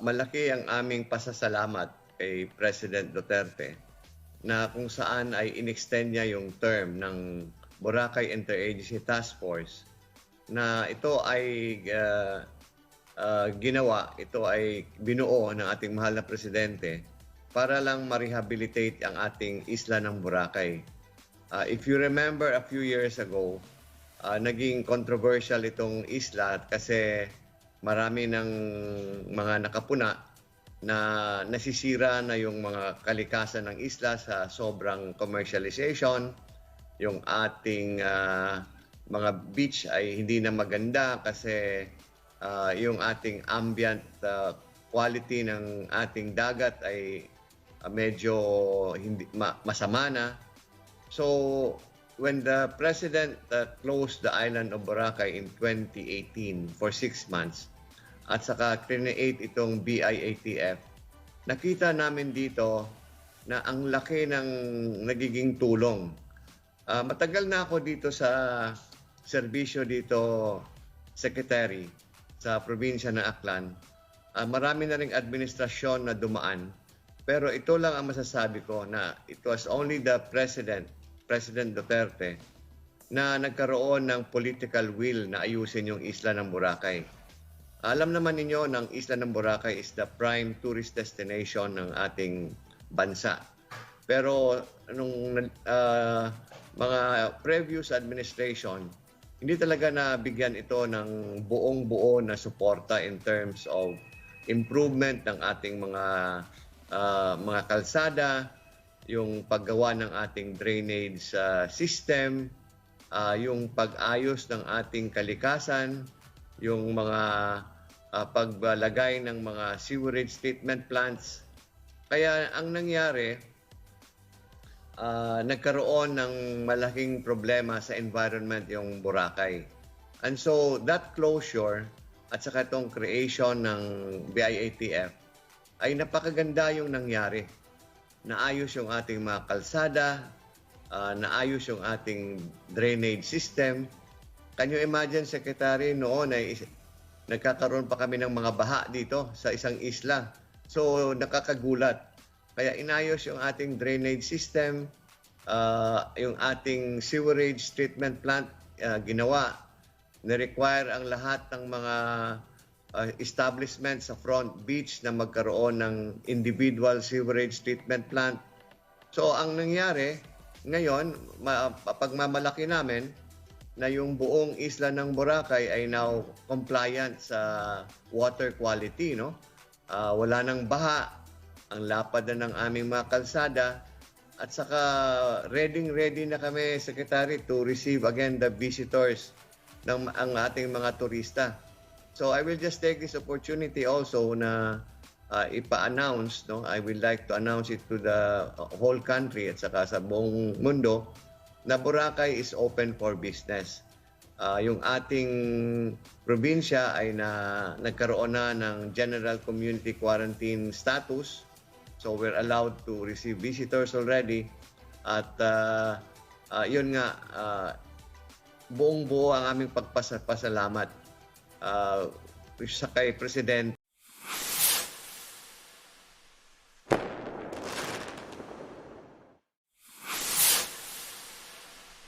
malaki ang aming pasasalamat kay President Duterte na kung saan ay inextend niya yung term ng Boracay Interagency Task Force na ito ay uh, uh, ginawa, ito ay binuo ng ating mahal na presidente para lang ma-rehabilitate ang ating isla ng Boracay. Uh, if you remember a few years ago, uh, naging controversial itong isla kasi marami ng mga nakapuna na nasisira na yung mga kalikasan ng isla sa sobrang commercialization. Yung ating uh, mga beach ay hindi na maganda kasi uh, yung ating ambient uh, quality ng ating dagat ay uh, medyo hindi ma- masama na. So when the president uh, closed the island of Boracay in 2018 for six months, at saka create itong BIATF, nakita namin dito na ang laki ng nagiging tulong. Uh, matagal na ako dito sa serbisyo dito, Secretary, sa probinsya ng Aklan. Uh, marami na ring administrasyon na dumaan. Pero ito lang ang masasabi ko na it was only the President, President Duterte, na nagkaroon ng political will na ayusin yung isla ng Boracay. Alam naman ninyo ng Isla ng Boracay is the prime tourist destination ng ating bansa. Pero nung uh, mga previous administration, hindi talaga nabigyan ito ng buong buo na suporta in terms of improvement ng ating mga uh, mga kalsada, yung paggawa ng ating drainage uh, system, uh, yung pag-ayos ng ating kalikasan, yung mga uh, paglalagay ng mga sewerage treatment plants. Kaya ang nangyari, uh, nagkaroon ng malaking problema sa environment yung Boracay. And so that closure at saka itong creation ng BIATF ay napakaganda yung nangyari. Naayos yung ating mga kalsada, uh, naayos yung ating drainage system, Can you imagine, Secretary, noon ay nagkakaroon pa kami ng mga baha dito sa isang isla. So, nakakagulat. Kaya inayos yung ating drainage system, uh, yung ating sewerage treatment plant uh, ginawa. Na-require ang lahat ng mga uh, establishment sa front beach na magkaroon ng individual sewerage treatment plant. So, ang nangyari, ngayon, ma- pagmamalaki namin, na yung buong isla ng Boracay ay now compliant sa water quality, no? Uh, wala nang baha, ang lapad na ng aming mga kalsada, at saka ready ready na kami, Secretary, to receive again the visitors ng ang ating mga turista. So I will just take this opportunity also na uh, ipa-announce, no? I would like to announce it to the whole country at saka sa buong mundo na Boracay is open for business. Uh, yung ating probinsya ay na nagkaroon na ng general community quarantine status. So we're allowed to receive visitors already. At uh, uh, yun nga, uh, buong buo ang aming pagpasalamat uh, sa kay Presidente